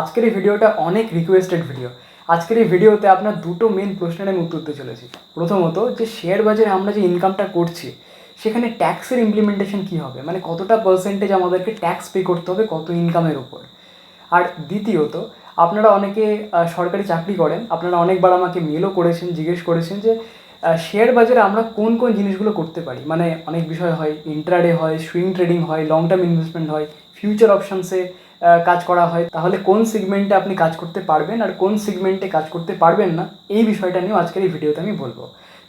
আজকের এই ভিডিওটা অনেক রিকোয়েস্টেড ভিডিও আজকের এই ভিডিওতে আপনার দুটো মেন প্রশ্নের আমি উত্তর দিতে চলেছি। প্রথমত যে শেয়ার বাজারে আমরা যে ইনকামটা করছি, সেখানে ট্যাক্সের ইমপ্লিমেন্টেশন কী হবে? মানে কতটা পার্সেন্টেজ আমাদেরকে ট্যাক্স পে করতে হবে, কত ইনকামের উপর? আর দ্বিতীয়ত, আপনারা অনেকে সরকারি চাকরি করেন, আপনারা অনেকবার আমাকে মেলও করেছেন, জিজ্ঞেস করেছেন যে শেয়ার বাজারে আমরা কোন কোন জিনিসগুলো করতে পারি? মানে অনেক বিষয় হয় ইন্ট্রাডে হয় সুইং ট্রেডিং হয় লং টার্ম ইনভেস্টমেন্ট হয় ফিউচার অপশনসে কাজ করা হয়, তাহলে কোন সেগমেন্টে আপনি কাজ করতে পারবেন আর কোন সেগমেন্টে কাজ করতে পারবেন না, এই বিষয়টা নিয়েও আজকের এই ভিডিওতে আমি বলব।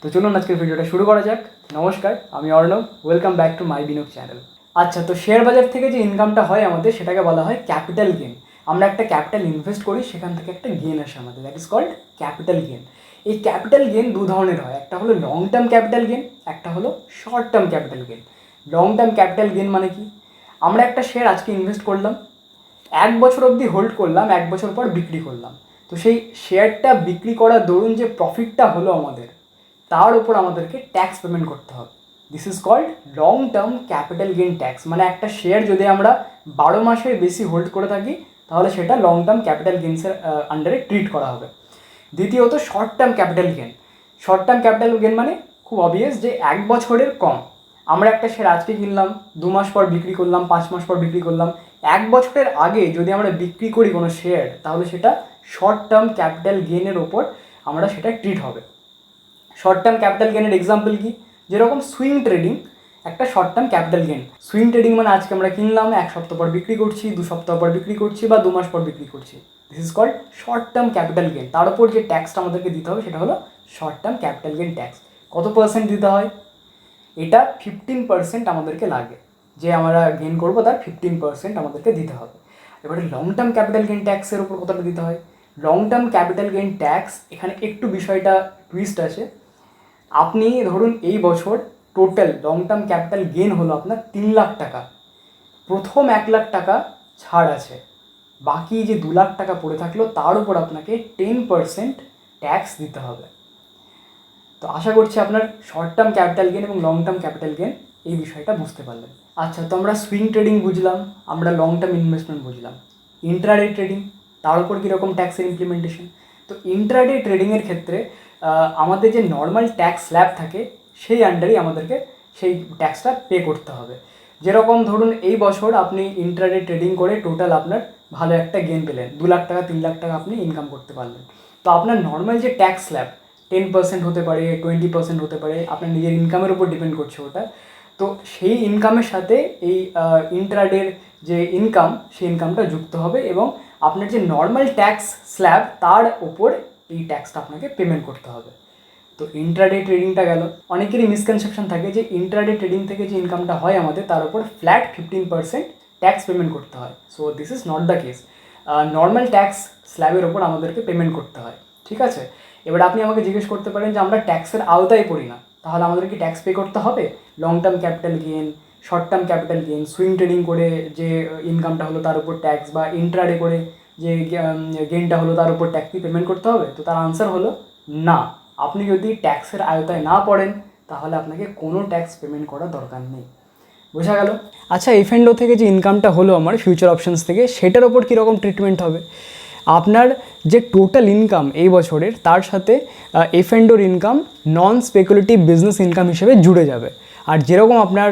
তো চলুন আজকের ভিডিওটা শুরু করা যাক। নমস্কার, আমি Arnab welcome back to my বিনোক channel আচ্ছা তো শেয়ার বাজার থেকে যে ইনকামটা হয় আমাদের, সেটাকে বলা হয় ক্যাপিটাল গেন আমরা একটা ক্যাপিটাল ইনভেস্ট করি, সেখান থেকে একটা গেন আসে আমাদের that is called capital gain এই ক্যাপিটাল গেন দু ধরনের হয়, একটা হলো লং টার্ম ক্যাপিটাল গেন একটা হলো short term capital gain long term capital gain মানে কি? আমরা একটা শেয়ার আজকে ইনভেস্ট করলাম এক বছর অবধি হোল্ড করলাম, এক বছর পর বিক্রি করলাম। তো সেই শেয়ারটা বিক্রি করার দরুন যে প্রফিটটা হলো আমাদের, তার উপর আমাদেরকে ট্যাক্স পেমেন্ট করতে হবে। This is called long term capital gain tax মানে একটা শেয়ার যদি আমরা বারো মাসের বেশি হোল্ড করে থাকি, তাহলে সেটা লং টার্ম ক্যাপিটাল গেইনসের আন্ডারে ট্রিট করা হবে। দ্বিতীয়ত short term capital gain short term capital gain মানে খুব অবভিয়াস যে এক বছরের কম। আমরা একটা শেয়ার আজকে কিনলাম, দু মাস পর বিক্রি করলাম, পাঁচ মাস পর বিক্রি করলাম। এক বছরের আগে যদি আমরা বিক্রি করি কোনো শেয়ার তাহলে সেটা শর্ট টার্ম ক্যাপিটাল গেনের ওপর আমরা সেটা ট্রিট হবে। শর্ট টার্ম ক্যাপিটাল গেনের এক্সাম্পল কি? যেরকম সুইং ট্রেডিং একটা short term capital gain swing trading মানে আজকে আমরা কিনলাম, এক সপ্তাহ পর বিক্রি করছি, দু সপ্তাহ পর বিক্রি করছি বা দু মাস পর বিক্রি করছি। This is called short term capital gain তার উপর যে ট্যাক্সটা আমাদেরকে দিতে হবে, সেটা হলো short term capital gain tax কত পার্সেন্ট দিতে হয়? এটা ফিফটিন পার্সেন্ট আমাদেরকে লাগে। যে আমরা গেন করব, তার ফিফটিন পার্সেন্ট আমাদেরকে দিতে হবে। এবারে লং টার্ম ক্যাপিটাল গেন ট্যাক্সের উপর কতটা দিতে হয়? Long term capital gain tax এখানে একটু বিষয়টা টুইস্ট আছে। আপনি ধরুন এই বছর total long term capital gain হলো আপনার তিন লাখ টাকা। প্রথম এক লাখ টাকা ছাড় আছে। বাকি যে দু লাখ টাকা পড়ে থাকল, তার উপর আপনাকে টেন পার্সেন্ট ট্যাক্স দিতে হবে। তো আশা করছি আপনার শর্ট টার্ম ক্যাপিটাল গেন এবং লং টার্ম ক্যাপিটাল গেন এই বিষয়টা বুঝতে পারলেন। আচ্ছা তো আমরা সুইং ট্রেডিং বুঝলাম, আমরা লং টার্ম ইনভেস্টমেন্ট বুঝলাম। ইন্ট্রাডে ট্রেডিং তার উপর কীরকম ট্যাক্সের ইমপ্লিমেন্টেশন তো ইন্ট্রাডে ট্রেডিংয়ের ক্ষেত্রে আমাদের যে নর্মাল ট্যাক্স স্ল্যাব থাকে, সেই আন্ডারেই আমাদেরকে সেই ট্যাক্সটা পে করতে হবে। যেরকম ধরুন, এই বছর আপনি ইন্ট্রাডে ট্রেডিং করে টোটাল আপনার ভালো একটা গেন পেলেন। দু লাখ টাকা, তিন লাখ টাকা আপনি ইনকাম করতে পারলেন। তো আপনার নর্মাল যে ট্যাক্স স্ল্যাব টেন পার্সেন্ট হতে পারে টোয়েন্টি পার্সেন্ট হতে পারে, আপনার নিজের ইনকামের উপর ডিপেন্ড করছে ওটা। তো সেই ইনকামের সাথে এই ইন্ট্রাডের যে ইনকাম সেই ইনকামটা যুক্ত হবে এবং আপনার যে নর্মাল ট্যাক্স স্ল্যাব তার ওপর এই ট্যাক্সটা আপনাকে পেমেন্ট করতে হবে। তো ইন্ট্রাডে ট্রেডিংটা গেল। অনেকেরই মিসকনসেপশন থাকে যে ইন্ট্রাডে ট্রেডিং থেকে যে ইনকামটা হয় আমাদের, তার উপর flat fifteen percent tax payment করতে হয়। So this is not the case normal tax স্ল্যাবের ওপর আমাদেরকে পেমেন্ট করতে হয়। ঠিক আছে? এবার আপনি আমাকে জিজ্ঞেস করতে পারেন যে আমরা ট্যাক্সের আওতায় পড়ি না। তাহলে আমাদের কি ট্যাক্স পে করতে হবে? Long term capital gain short term capital gain swing trading করে যে ইনকামটা হলো তার উপর ট্যাক্স বা ইন্ট্রাডে করে যে গেনটা হলো তার উপর ট্যাক্স পেমেন্ট করতে হবে? তো তার আনসার হলো না। আপনি যদি ট্যাক্সের আয়তায় না পড়েন, তাহলে আপনাকে কোনো ট্যাক্স পেমেন্ট করার দরকার নেই। বোঝা গেল? আচ্ছা এফএনডো থেকে যে ইনকামটা হলো আমার ফিউচার অপশনস থেকে, সেটার ওপর কীরকম ট্রিটমেন্ট হবে? আপনার যে টোটাল ইনকাম এই বছরের, তার সাথে এফএনডোর income non speculative business income হিসেবে জুড়ে যাবে। আর যেরকম আপনার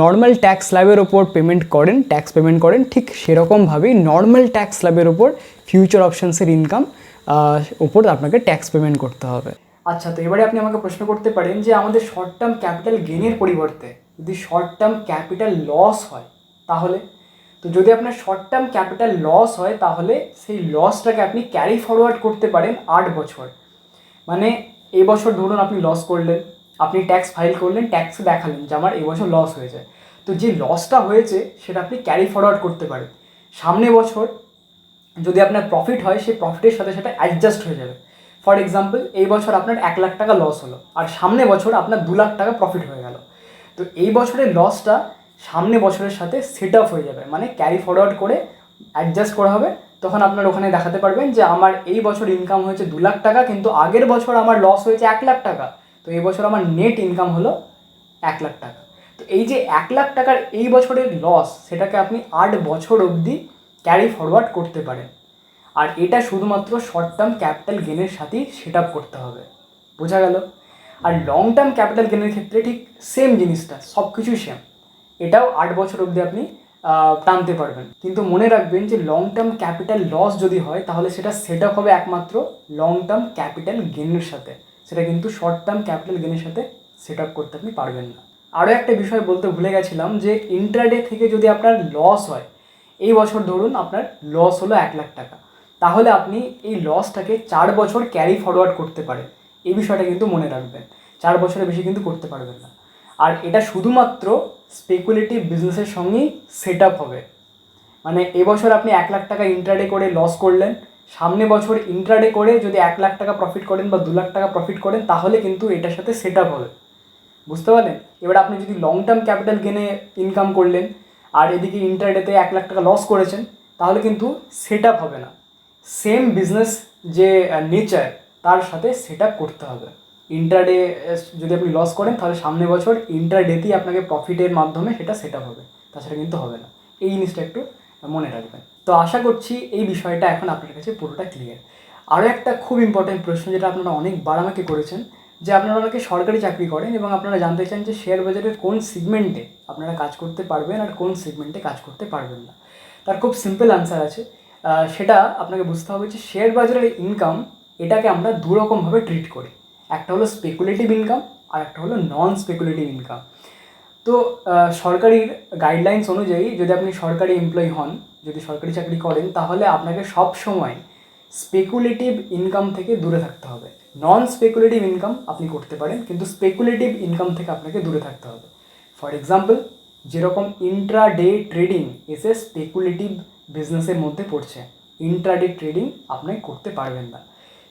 নর্মাল ট্যাক্স স্ল্যাবের ওপর পেমেন্ট করেন ট্যাক্স পেমেন্ট করেন, ঠিক সেরকমভাবেই নর্মাল ট্যাক্স স্ল্যাবের ওপর ফিউচার অপশানসের ইনকাম ওপর আপনাকে ট্যাক্স পেমেন্ট করতে হবে। আচ্ছা তো এবারে আপনি আমাকে প্রশ্ন করতে পারেন যে আমাদের শর্ট টার্ম ক্যাপিটাল গেনের পরিবর্তে যদি শর্ট টার্ম ক্যাপিটাল লস হয়, তাহলে? তো যদি আপনার শর্ট টার্ম ক্যাপিটাল লস হয়, তাহলে সেই লসটাকে আপনি ক্যারি ফরওয়ার্ড করতে পারেন আট বছর। মানে এবছর ধরুন আপনি লস করলেন, আপনি ট্যাক্স ফাইল করলেন ট্যাক্সে দেখালেন যে আমার এবছর লস হয়েছে। তো যে লসটা হয়েছে, সেটা আপনি ক্যারি ফরওয়ার্ড করতে পারেন। সামনে বছর যদি আপনার প্রফিট হয়, সেই প্রফিটের সাথে সেটা অ্যাডজাস্ট হয়ে যাবে। ফর এক্সাম্পল এই বছর আপনার এক লাখ টাকা লস হলো, আর সামনে বছর আপনার দু লাখ টাকা প্রফিট হয়ে গেল। তো এই বছরের লসটা সামনে বছরের সাথে সেট আপ হয়ে যাবে। মানে ক্যারি ফরওয়ার্ড করে অ্যাডজাস্ট করা হবে। তখন আপনার ওখানে দেখাতে পারবেন যে আমার এই বছর ইনকাম হয়েছে দু লাখ টাকা, কিন্তু আগের বছর আমার লস হয়েছে এক লাখ টাকা। তো এই বছর আমার নেট ইনকাম হলো এক লাখ টাকা। তো এই যে এক লাখ টাকার এই বছরের লস সেটাকে আপনি আট বছর অবধি ক্যারি ফরওয়ার্ড করতে পারেন। আর এটা শুধুমাত্র শর্ট টার্ম ক্যাপিটাল গেনের সাথেই সেট আপ করতে হবে। বোঝা গেল? আর লং টার্ম ক্যাপিটাল গেনের ক্ষেত্রে ঠিক সেম জিনিসটা সব কিছুই সেম এটাও আট বছর অবধি আপনি টানতে পারবেন। কিন্তু মনে রাখবেন যে লং টার্ম ক্যাপিটাল লস যদি হয়, তাহলে সেটা সেট আপ হবে একমাত্র লং টার্ম ক্যাপিটাল গেনের সাথে। সেটা কিন্তু শর্ট টার্ম ক্যাপিটাল গেনের সাথে সেট আপ করতে আপনি পারবেন না। আরও একটা বিষয় বলতে ভুলে গেছিলাম যে ইন্ট্রাডে থেকে যদি আপনার লস হয়, এই বছর ধরুন আপনার লস হলো এক লাখ টাকা। তাহলে আপনি এই লসটাকে চার বছর ক্যারি ফরওয়ার্ড করতে পারেন। এই বিষয়টা কিন্তু মনে রাখবেন। চার বছরের বেশি কিন্তু করতে পারবেন না। আর এটা শুধুমাত্র স্পেকুলেটিভ বিজনেসের সঙ্গেই সেট আপ হবে। মানে এবছর আপনি এক লাখ টাকা ইন্ট্রাডে করে লস করলেন, সামনে বছর ইন্ট্রাডে করে যদি এক লাখ টাকা প্রফিট করেন বা দু লাখ টাকা প্রফিট করেন, তাহলে কিন্তু এটার সাথে সেট আপ হবে। বুঝতে পারলেন? এবার আপনি যদি লং টার্ম ক্যাপিটাল গেনে ইনকাম করলেন, আর এদিকে ইন্টারডেতে এক লাখ টাকা লস করেছেন, তাহলে কিন্তু সেট আপ হবে না। সেম বিজনেস যে নেচার তার সাথে সেট আপ করতে হবে। ইন্টারডে যদি আপনি লস করেন, তাহলে সামনে বছর ইন্টারডেতেই আপনাকে প্রফিটের মাধ্যমে সেটা সেট আপ হবে। তাছাড়া কিন্তু হবে না। এই জিনিসটা একটু মনে রাখবেন। তো আশা করছি এই বিষয়টা এখন আপনার কাছে পুরোটা ক্লিয়ার আরও একটা খুব ইম্পর্টেন্ট প্রশ্ন যেটা আপনারা অনেকবার আমাকে করেছেন, যে আপনারা অনেকে সরকারি চাকরি করেন এবং আপনারা জানতে চান যে শেয়ার বাজারের কোন সিগমেন্টে আপনারা কাজ করতে পারবেন আর কোন সিগমেন্টে কাজ করতে পারবেন না। তার খুব সিম্পল আনসার আছে। সেটা আপনাকে বুঝতে হবে যে শেয়ার বাজারের ইনকাম এটাকে আমরা দু রকমভাবে ট্রিট করি। একটা হলো স্পেকুলেটিভ ইনকাম আর একটা হলো নন স্পেকুলেটিভ ইনকাম তো সরকারি গাইডলাইন্স অনুযায়ী যদি আপনি সরকারি এমপ্লয়ি হন, যদি সরকারি চাকরি করেন, তাহলে আপনাকে সব সময় স্পেকুলেটিভ ইনকাম থেকে দূরে থাকতে হবে। নন স্পেকুলেটিভ ইনকাম আপনি করতে পারেন, কিন্তু স্পেকুলেটিভ ইনকাম থেকে আপনাকে দূরে থাকতে হবে। ফর এক্সাম্পল যেরকম ইন্ট্রা ডে ট্রেডিং এসে স্পেকুলেটিভ বিজনেসের মধ্যে পড়ছে। ইন্ট্রা ডে ট্রেডিং আপনি করতে পারবেন না।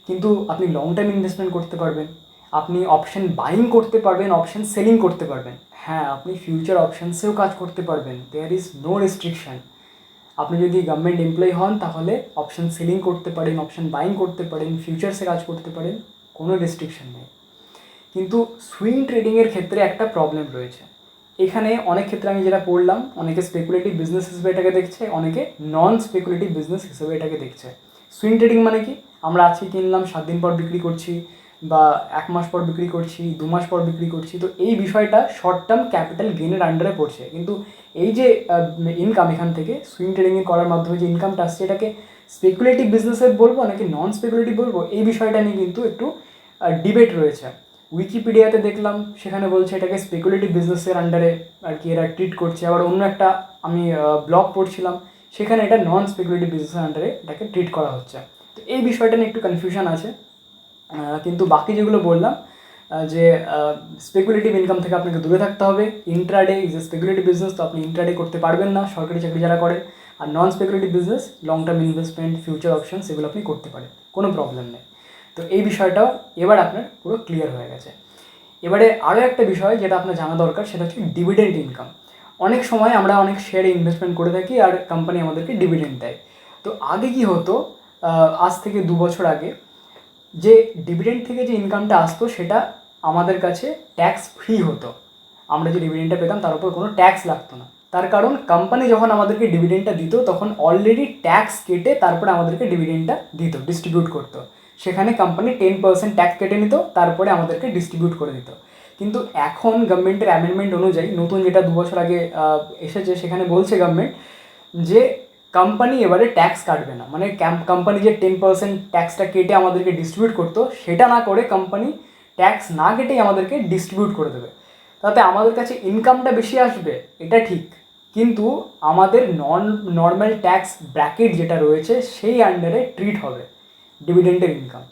কিন্তু আপনি লং টার্ম ইনভেস্টমেন্ট করতে পারবেন। আপনি অপশন বাইং করতে পারবেন অপশন সেলিং করতে পারবেন। হ্যাঁ আপনি ফিউচার অপশানসেও কাজ করতে পারবেন। দেয়ার ইজ নো রেস্ট্রিকশান আপনি যদি গভর্নমেন্ট এমপ্লয়ি হন, তাহলে অপশন সেলিং করতে পারেন অপশন বাইং করতে পারেন ফিউচার্সে কাজ করতে পারেন, কোনো রেস্ট্রিকশান নেই। কিন্তু সুইং ট্রেডিংয়ের ক্ষেত্রে একটা প্রবলেম রয়েছে। এখানে অনেক ক্ষেত্রে আমি যেটা পড়লাম, অনেকে স্পেকুলেটিভ বিজনেস হিসেবে এটাকে দেখছে, অনেকে নন স্পেকুলেটিভ বিজনেস হিসেবে এটাকে দেখছে। সুইং ট্রেডিং মানে কি? আমরা আজকে কিনলাম, সাত দিন পর বিক্রি করছি বা এক মাস পর বিক্রি করছি, দু মাস পর বিক্রি করছি। তো এই বিষয়টা শর্ট টার্ম ক্যাপিটাল গেনের আন্ডারে পড়ছে। কিন্তু এই যে ইনকাম এখান থেকে সুইং ট্রেডিং করার মাধ্যমে যে ইনকামটা আসছে, এটাকে স্পেকুলেটিভ বিজনেসের বলব নাকি নন স্পেকুলেটিভ বলব? এই বিষয়টা নিয়ে কিন্তু একটু ডিবেট রয়েছে। উইকিপিডিয়াতে দেখলাম, সেখানে বলছে এটাকে স্পেকুলেটিভ বিজনেসের আন্ডারে আর কি এরা ট্রিট করছে। আবার অন্য একটা আমি ব্লগ পড়ছিলাম, সেখানে এটা নন স্পেকুলেটিভ বিজনেসের আন্ডারে এটাকে ট্রিট করা হচ্ছে। তো এই বিষয়টা নিয়ে একটু কনফিউশন আছে। কিন্তু বাকি যেগুলো বললাম যে স্পেকুলেটিভ ইনকাম থেকে আপনাকে দূরে থাকতে হবে। Intraday is a speculative business তো আপনি ইন্ট্রাডে করতে পারবেন না। সরকারি চাকরি যারা করে, আর non speculative business long term investment future option সেগুলো আপনি করতে পারেন। কোনো প্রবলেম নেই। তো এই বিষয়টাও এবার আপনার পুরো ক্লিয়ার হয়ে গেছে। এবারে আরও একটা বিষয় যেটা আপনার জানা দরকার, সেটা হচ্ছে ডিভিডেন্ড ইনকাম অনেক সময় আমরা অনেক শেয়ারে ইনভেস্টমেন্ট করে থাকি, আর কোম্পানি আমাদেরকে ডিভিডেন্ড দেয়। তো আগে কি হতো আজ থেকে দু বছর আগে, যে ডিভিডেন্ড থেকে যে ইনকামটা আসতো, সেটা আমাদের কাছে ট্যাক্স ফ্রি হতো। আমরা যে ডিভিডেন্ডটা পেতাম, তার উপর কোনো ট্যাক্স লাগতো না। তার কারণ কোম্পানি যখন আমাদেরকে ডিভিডেন্ডটা দিত, তখন অলরেডি ট্যাক্স কেটে তারপরে আমাদেরকে ডিভিডেন্ডটা দিত ডিস্ট্রিবিউট করতো। সেখানে কোম্পানি টেন পার্সেন্ট ট্যাক্স কেটে নিত, তারপরে আমাদেরকে ডিস্ট্রিবিউট করে দিত। কিন্তু এখন গভর্নমেন্টের অ্যামেন্ডমেন্ট অনুযায়ী, নতুন যেটা দু বছর আগে এসেছে, সেখানে বলছে গভর্নমেন্ট যে কোম্পানি এবারে ট্যাক্স কাটবে না। মানে কোম্পানি যে টেন পার্সেন্ট ট্যাক্সটা কেটে আমাদেরকে ডিস্ট্রিবিউট করতো, সেটা না করে কোম্পানি ট্যাক্স না কেটেই আমাদেরকে ডিস্ট্রিবিউট করে দেবে। তাতে আমাদের কাছে ইনকামটা বেশি আসবে, এটা ঠিক। কিন্তু আমাদের নন নর্মাল ট্যাক্স ব্র্যাকেট যেটা রয়েছে, সেই আন্ডারে ট্রিট হবে ডিভিডেন্ডের ইনকাম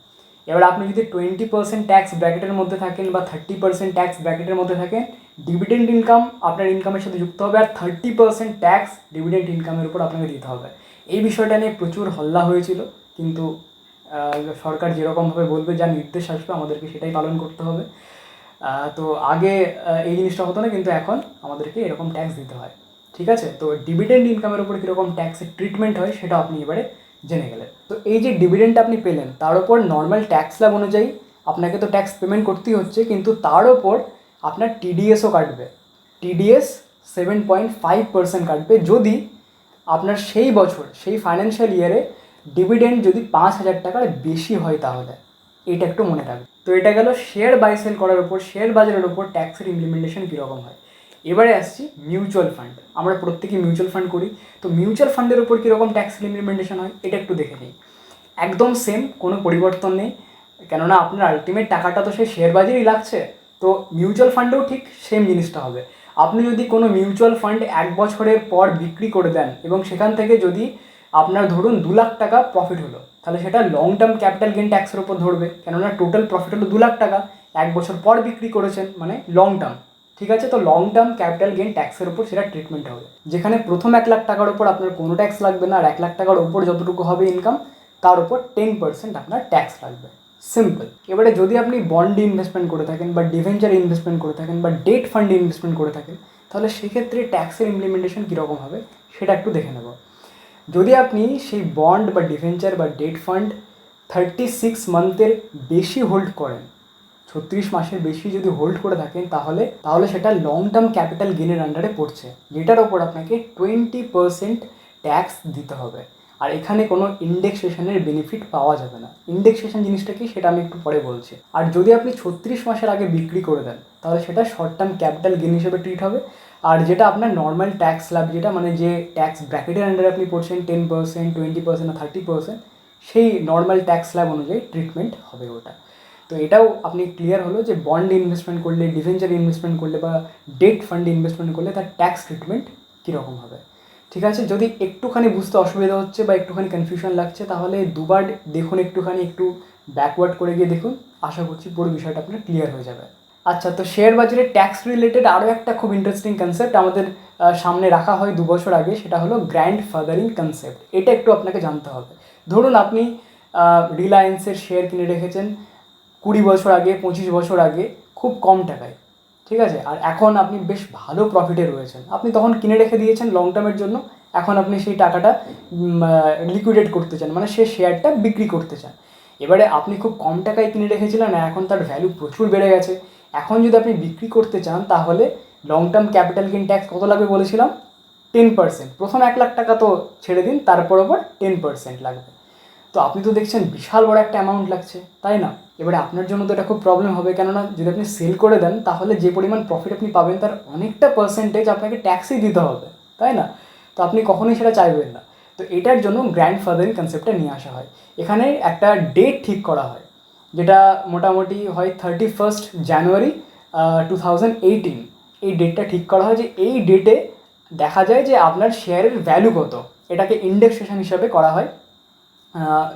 এবার আপনি যদি টোয়েন্টি পার্সেন্ট ট্যাক্স ব্র্যাকেটের মধ্যে থাকেন বা থার্টি পার্সেন্ট ট্যাক্স ব্র্যাকেটের মধ্যে থাকেন ডিভিডেন্ড ইনকাম আপনার ইনকামের সাথে যুক্ত হবে আর থার্টি পার্সেন্ট ট্যাক্স ডিভিডেন্ড ইনকামের উপর আপনাকে দিতে হবে। এই বিষয়টা নিয়ে প্রচুর হল্লা হয়েছিল, কিন্তু সরকার যেরকমভাবে বলবে, যা নির্দেশ আসবে, আমাদেরকে সেটাই পালন করতে হবে। তো আগে এই জিনিসটা হতো না, কিন্তু এখন আমাদেরকে এরকম ট্যাক্স দিতে হয়। ঠিক আছে? তো ডিভিডেন্ড ইনকামের উপর কীরকম ট্যাক্সের ট্রিটমেন্ট হয়, সেটা আপনি এবারে জেনে গেলেন। তো এই যে ডিভিডেন্ডটা আপনি পেলেন, তার উপর নর্মাল ট্যাক্স স্ল্যাব অনুযায়ী আপনাকে তো ট্যাক্স পেমেন্ট করতেই হচ্ছে, কিন্তু তার ওপর আপনার টিডিএসও কাটবে। TDS seven point five percent কাটবে যদি আপনার সেই বছর, সেই ফাইন্যান্সিয়াল ইয়ারে ডিভিডেন্ড যদি পাঁচ হাজার টাকার বেশি হয় তাহলে। এটা একটু মনে রাখবে তো এটা গেল শেয়ার বাই সেল করার উপর শেয়ার বাজারের উপর ট্যাক্সের ইমপ্লিমেন্টেশন কীরকম হয়। এবারে আসছি মিউচুয়াল ফান্ড আমরা প্রত্যেকেই মিউচুয়াল ফান্ড করি। তো মিউচুয়াল ফান্ডের উপর কীরকম ট্যাক্সের ইমপ্লিমেন্টেশন হয়, এটা একটু দেখে নিই। একদম সেম কোনো পরিবর্তন নেই। কেননা আপনার আলটিমেট টাকাটা তো সেই শেয়ার বাজারই লাগছে। তো মিউচুয়াল ফান্ডেও ঠিক সেম জিনিসটা হবে। আপনি যদি কোনো মিউচুয়াল ফান্ড এক বছরের পর বিক্রি করে দেন এবং সেখান থেকে যদি আপনার ধরুন দু লাখ টাকা প্রফিট হলো, তাহলে সেটা লং টার্ম ক্যাপিটাল গেন ট্যাক্সের উপর ধরবে, কেননা টোটাল প্রফিট হলো দু লাখ টাকা। এক বছর পর বিক্রি করেছেন মানে লং টার্ম ঠিক আছে? তো লং টার্ম ক্যাপিটাল গেন ট্যাক্সের উপর সেটা ট্রিটমেন্ট হবে। যেখানে প্রথম এক লাখ টাকার উপর আপনার কোনো ট্যাক্স লাগবে না, আর এক লাখ টাকার উপর যতটুকু হবে ইনকাম তার উপর টেন পার্সেন্ট আপনার ট্যাক্স লাগবে। সিম্পল এবারে যদি আপনি বন্ডে ইনভেস্টমেন্ট করে থাকেন বা ডিভেঞ্চার ইনভেস্টমেন্ট করে থাকেন বা ডেট ফান্ডে ইনভেস্টমেন্ট করে থাকেন, তাহলে সেক্ষেত্রে ট্যাক্সের ইমপ্লিমেন্টেশন কীরকম হবে সেটা একটু দেখে নেব। যদি আপনি সেই বন্ড বা ডিভেঞ্চার বা ডেট ফান্ড থার্টি সিক্স মান্থের বেশি হোল্ড করেন, ছত্রিশ মাসের বেশি যদি হোল্ড করে থাকেন, তাহলে তাহলে সেটা লং টার্ম ক্যাপিটাল গেনের আন্ডারে পড়ছে, যেটার ওপর আপনাকে টোয়েন্টি পার্সেন্ট ট্যাক্স দিতে হবে। আর এখানে কোনো ইন্ডেক্সেশনের বেনিফিট পাওয়া যাবে না। ইন্ডেক্সেশন জিনিসটা কি সেটা আমি একটু পরে বলছি। আর যদি আপনি ছত্রিশ মাসের আগে বিক্রি করে দেন, তাহলে সেটা শর্ট টার্ম ক্যাপিটাল গেন হিসেবে ট্রিট হবে। আর যেটা আপনার নর্মাল ট্যাক্স স্ল্যাব যেটা মানে যে ট্যাক্স ব্র্যাকেটের আন্ডারে আপনি পড়ছেন ten percent twenty percent thirty percent সেই নর্মাল ট্যাক্স স্ল্যাব অনুযায়ী ট্রিটমেন্ট হবে ওটা। তো এটাও আপনি ক্লিয়ার হলো যে বন্ড ইনভেস্টমেন্ট করলে ডিভেঞ্চার ইনভেস্টমেন্ট করলে বা ডেট ফান্ডে ইনভেস্টমেন্ট করলে তার ট্যাক্স ট্রিটমেন্ট কীরকম হবে। ঠিক আছে? যদি একটুখানি বুঝতে অসুবিধা হচ্ছে বা একটুখানি কনফিউশন লাগছে, তাহলে দুবার দেখুন একটুখানি, একটু ব্যাকওয়ার্ড করে গিয়ে দেখুন। আশা করছি পুরো বিষয়টা আপনার ক্লিয়ার হয়ে যাবে। আচ্ছা তো শেয়ার বাজারে ট্যাক্স রিলেটেড আরও একটা খুব ইন্টারেস্টিং কনসেপ্ট আমাদের সামনে রাখা হয় দু বছর আগে, সেটা হলো গ্র্যান্ড ফাদারিং কনসেপ্ট এটা একটু আপনাকে জানতে হবে। ধরুন আপনি রিলায়েন্সের শেয়ার কিনে রেখেছেন, কুড়ি বছর আগে, পঁচিশ বছর আগে, খুব কম টাকায়। ঠিক আছে? আর এখন আপনি বেশ ভালো প্রফিটে রয়েছেন। আপনি তখন কিনে রেখে দিয়েছেন লং টার্মের জন্য। এখন আপনি সেই টাকাটা লিকুইডেট করতে চান। মানে সে শেয়ারটা বিক্রি করতে চান। এবারে আপনি খুব কম টাকায় কিনে রেখেছিলেন এখন তার ভ্যালু প্রচুর বেড়ে গেছে। এখন যদি আপনি বিক্রি করতে চান, তাহলে long term capital gain tax কত লাগবে বলেছিলাম? টেন পার্সেন্ট প্রথম এক লাখ টাকা তো ছেড়ে দিন, তারপর আবার টেন পার্সেন্ট লাগবে। তো আপনি তো দেখছেন বিশাল বড় একটা অ্যামাউন্ট লাগছে, তাই না? এবারে আপনার জন্য তো এটা খুব প্রবলেম হবে, কেননা যদি আপনি সেল করে দেন, তাহলে যে পরিমাণ প্রফিট আপনি পাবেন, তার অনেকটা পার্সেন্টেজ আপনাকে ট্যাক্সই দিতে হবে, তাই না? তো আপনি কখনোই সেটা চাইবেন না। তো এটার জন্য গ্র্যান্ড ফাদারিং কনসেপ্টটা নিয়ে আসা হয়। এখানে একটা ডেট ঠিক করা হয়, যেটা মোটামুটি হয় thirty first January two thousand eighteen এই ডেটটা ঠিক করা হয় যে এই ডেটে দেখা যায় যে আপনার শেয়ারের ভ্যালু কত। এটাকে ইন্ডেক্সেশন হিসাবে করা হয়।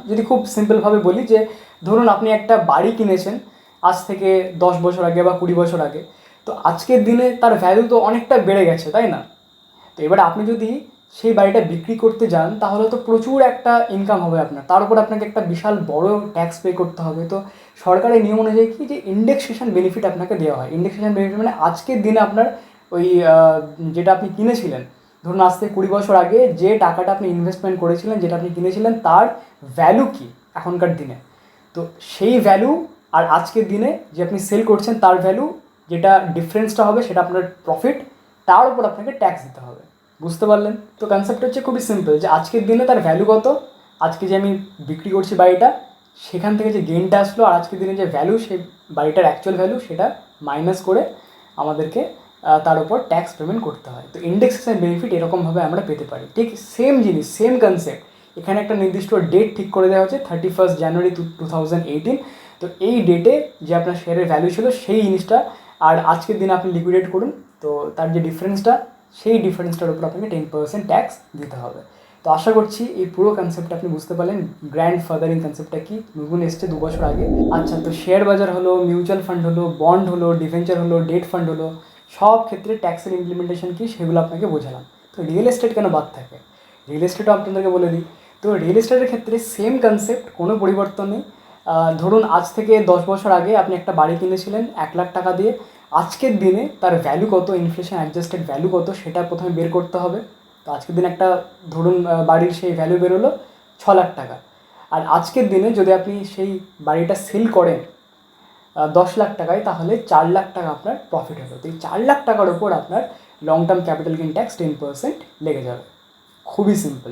যদি খুব সিম্পলভাবে বলি যে, ধরুন আপনি একটা বাড়ি কিনেছেন, আজ থেকে দশ বছর আগে বা কুড়ি বছর আগে, তো আজকের দিনে তার ভ্যালু তো অনেকটা বেড়ে গেছে, তাই না? তো এবার আপনি যদি সেই বাড়িটা বিক্রি করতে যান, তাহলে তো প্রচুর একটা ইনকাম হবে আপনার। তার উপর আপনাকে একটা বিশাল বড় ট্যাক্স পে করতে হবে। তো সরকারের নিয়ম অনুযায়ী কি যে ইন্ডেক্সেশন বেনিফিট আপনাকে দেওয়া হয়। ইন্ডেক্সেশন বেনিফিট মানে আজকের দিনে আপনার ওই যেটা আপনি কিনেছিলেন ধরুন আজ থেকে কুড়ি বছর আগে যে টাকাটা আপনি ইনভেস্টমেন্ট করেছিলেন, যেটা আপনি কিনেছিলেন, তার ভ্যালু কী এখনকার দিনে? তো সেই ভ্যালু আর আজকের দিনে যে আপনি সেল করছেন, তার ভ্যালু যেটা ডিফারেন্সটা হবে, সেটা আপনার প্রফিট তার উপর আপনাকে ট্যাক্স দিতে হবে। বুঝতে পারলেন? তো কনসেপ্ট হচ্ছে খুবই সিম্পল যে আজকের দিনে তার ভ্যালু কত? আজকে যে আমি বিক্রি করছি বাড়িটা, সেখান থেকে যে গেনটা আসলো, আর আজকের দিনে যে ভ্যালু সেই বাড়িটার অ্যাকচুয়াল ভ্যালু সেটা মাইনাস করে আমাদেরকে তার উপর ট্যাক্স পেমেন্ট করতে হয়। তো ইন্ডেক্সেশন বেনিফিট এরকমভাবে আমরা পেতে পারি। ঠিক সেম জিনিস সেম কনসেপ্ট এখানে একটা নির্দিষ্ট ডেট ঠিক করে দেওয়া হচ্ছে thirty first January two thousand eighteen তো এই ডেটে যে আপনার শেয়ারের ভ্যালু ছিল, সেই জিনিসটা আর আজকের দিনে আপনি লিকুইডেট করুন। তো তার যে ডিফারেন্সটা সেই ডিফারেন্সটার উপর আপনাকে টেন পার্সেন্ট ট্যাক্স দিতে হবে। তো আশা করছি এই পুরো কনসেপ্টটা আপনি বুঝতে পারলেন। গ্র্যান্ড ফাদারিং কনসেপ্টটা কি? নতুন এসছে দু বছর আগে। আচ্ছা তো শেয়ার বাজার হলো মিউচুয়াল ফান্ড হলো বন্ড হলো ডিভেঞ্চার হলো ডেট ফান্ড হলো। সব ক্ষেত্রে ট্যাক্সের ইমপ্লিমেন্টেশন কি সেগুলো আপনাকে বোঝালাম। তো রিয়েল এস্টেট কেন বাদ থাকে? রিয়েল এস্টেটও আপনাদেরকে বলে দিই। তো রিয়েল এস্টেটের ক্ষেত্রে সেম কনসেপ্ট কোনো পরিবর্তন নেই। ধরুন আজ থেকে দশ বছর আগে আপনি একটা বাড়ি কিনেছিলেন, এক লাখ টাকা দিয়ে। আজকের দিনে তার ভ্যালু কত ইনফ্লেশন অ্যাডজাস্টেড ভ্যালু কত, সেটা প্রথমে বের করতে হবে। তো আজকের দিনে একটা, ধরুন বাড়ির সেই ভ্যালু বেরোলো ছ লাখ টাকা। আর আজকের দিনে যদি আপনি সেই বাড়িটা সেল করেন দশ লাখ টাকায়, তাহলে চার লাখ টাকা আপনার প্রফিট হলো তো এই চার লাখ টাকার ওপর আপনার long term capital gain tax ten percent লেগে যাবে। খুবই সিম্পল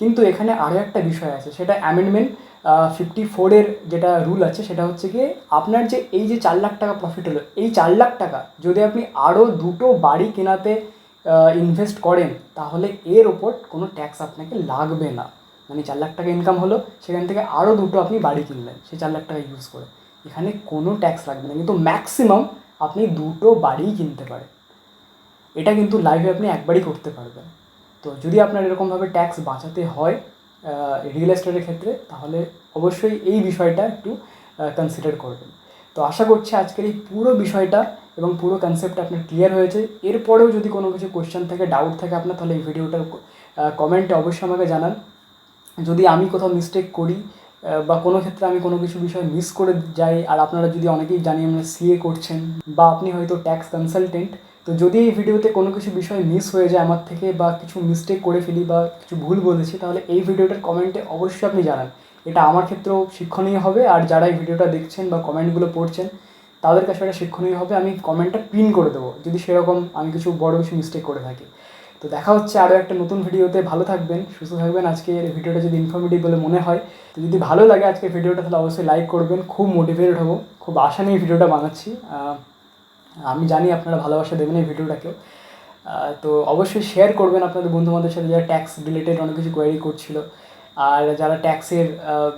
কিন্তু এখানে আরও একটা বিষয় আছে, সেটা অ্যামেন্ডমেন্ট ফিফটি ফোরের যেটা রুল আছে, সেটা হচ্ছে গিয়ে আপনার যে এই যে চার লাখ টাকা প্রফিট হলো, এই চার লাখ টাকা যদি আপনি আরও দুটো বাড়ি কেনাতে ইনভেস্ট করেন, তাহলে এর ওপর কোনো ট্যাক্স আপনাকে লাগবে না। মানে চার লাখ টাকা ইনকাম হলো, সেখান থেকে আরও দুটো আপনি বাড়ি কিনলেন সেই চার লাখ টাকা ইউজ করে। এখানে কোনো ট্যাক্স লাগবে না। কিন্তু ম্যাক্সিমাম আপনি দুটো বাড়িই কিনতে পারেন। এটা কিন্তু লাইভে আপনি একবারই করতে পারবেন। তো যদি আপনার এরকমভাবে ট্যাক্স বাঁচাতে হয় রিয়েল এস্টেটের ক্ষেত্রে, তাহলে অবশ্যই এই বিষয়টা একটু কনসিডার করবেন। তো আশা করছি আজকের এই পুরো বিষয়টা এবং পুরো কনসেপ্ট আপনার ক্লিয়ার হয়েছে। এরপরেও যদি কোনো কিছু কোয়েশ্চেন থাকে ডাউট থাকে আপনার, তাহলে এই ভিডিওটার কমেন্টে অবশ্যই আমাকে জানান। যদি আমি কোথাও মিস্টেক করি বা কোনো ক্ষেত্রে আমি কোনো কিছু বিষয় মিস করে যাই, আর আপনারা যদি অনেকেই জানি আমরা সিএ করছেন, বা আপনি হয়তো ট্যাক্স কনসালটেন্ট তো যদি এই ভিডিওতে কোনো কিছু বিষয় মিস হয়ে যায় আমার থেকে, বা কিছু মিস্টেক করে ফেলি, বা কিছু ভুল বলেছি, তাহলে এই ভিডিওটার কমেন্টে অবশ্যই আপনি জানান। এটা আমার ক্ষেত্রেও শিক্ষণীয় হবে, আর যারা এই ভিডিওটা দেখছেন বা কমেন্টগুলো পড়ছেন, তাদের কাছে এটা শিক্ষণীয় হবে, আমি কমেন্টটা পিন করে দেবো। যদি সেরকম আমি কিছু বড় কিছু মিস্টেক করে থাকি। তো দেখা হচ্ছে আরও একটা নতুন ভিডিওতে। ভালো থাকবেন, সুস্থ থাকবেন। আজকে ভিডিওটা যদি ইনফরমেটিভ বলে মনে হয়, তো যদি ভালো লাগে আজকে ভিডিওটা, তাহলে অবশ্যই লাইক করবেন। খুব মোটিভেটেড হব। খুব আশা নিয়ে ভিডিওটা বানাচ্ছি। আমি জানি আপনারা ভালোবাসা দেবেন এই ভিডিওটাকেও তো অবশ্যই শেয়ার করবেন আপনাদের বন্ধুবান্ধবের সাথে যারা ট্যাক্স রিলেটেড অনেক কিছু কোয়ারি করছিল। আর যারা ট্যাক্সের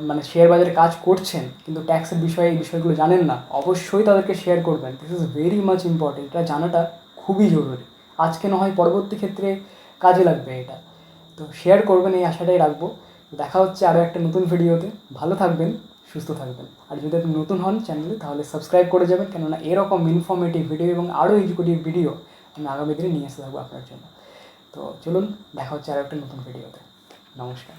মানে শেয়ার বাজারে কাজ করছেন, কিন্তু ট্যাক্সের বিষয়ে এই বিষয়গুলো জানেন না, অবশ্যই তাদেরকে শেয়ার করবেন। This is very much important এটা জানাটা খুবই জরুরি। আজকে না হয় পরবর্তী ক্ষেত্রে কাজে লাগবে এটা। তো শেয়ার করবেন এই আশাটাই রাখব। দেখা হচ্ছে আরও একটা নতুন ভিডিওতে ভালো থাকবেন, সুস্থ থাকবেন। আর যদি আপনি নতুন হন চ্যানেলে তাহলে সাবস্ক্রাইব করে যাবেন। কেননা এরকম ইনফর্মেটিভ ভিডিও এবং আরও এডুকেটিভ ভিডিও আমি আগামী দিনে নিয়ে আসতে থাকব আপনার জন্য। তো চলুন, দেখা হচ্ছে আরও একটা নতুন ভিডিওতে নমস্কার।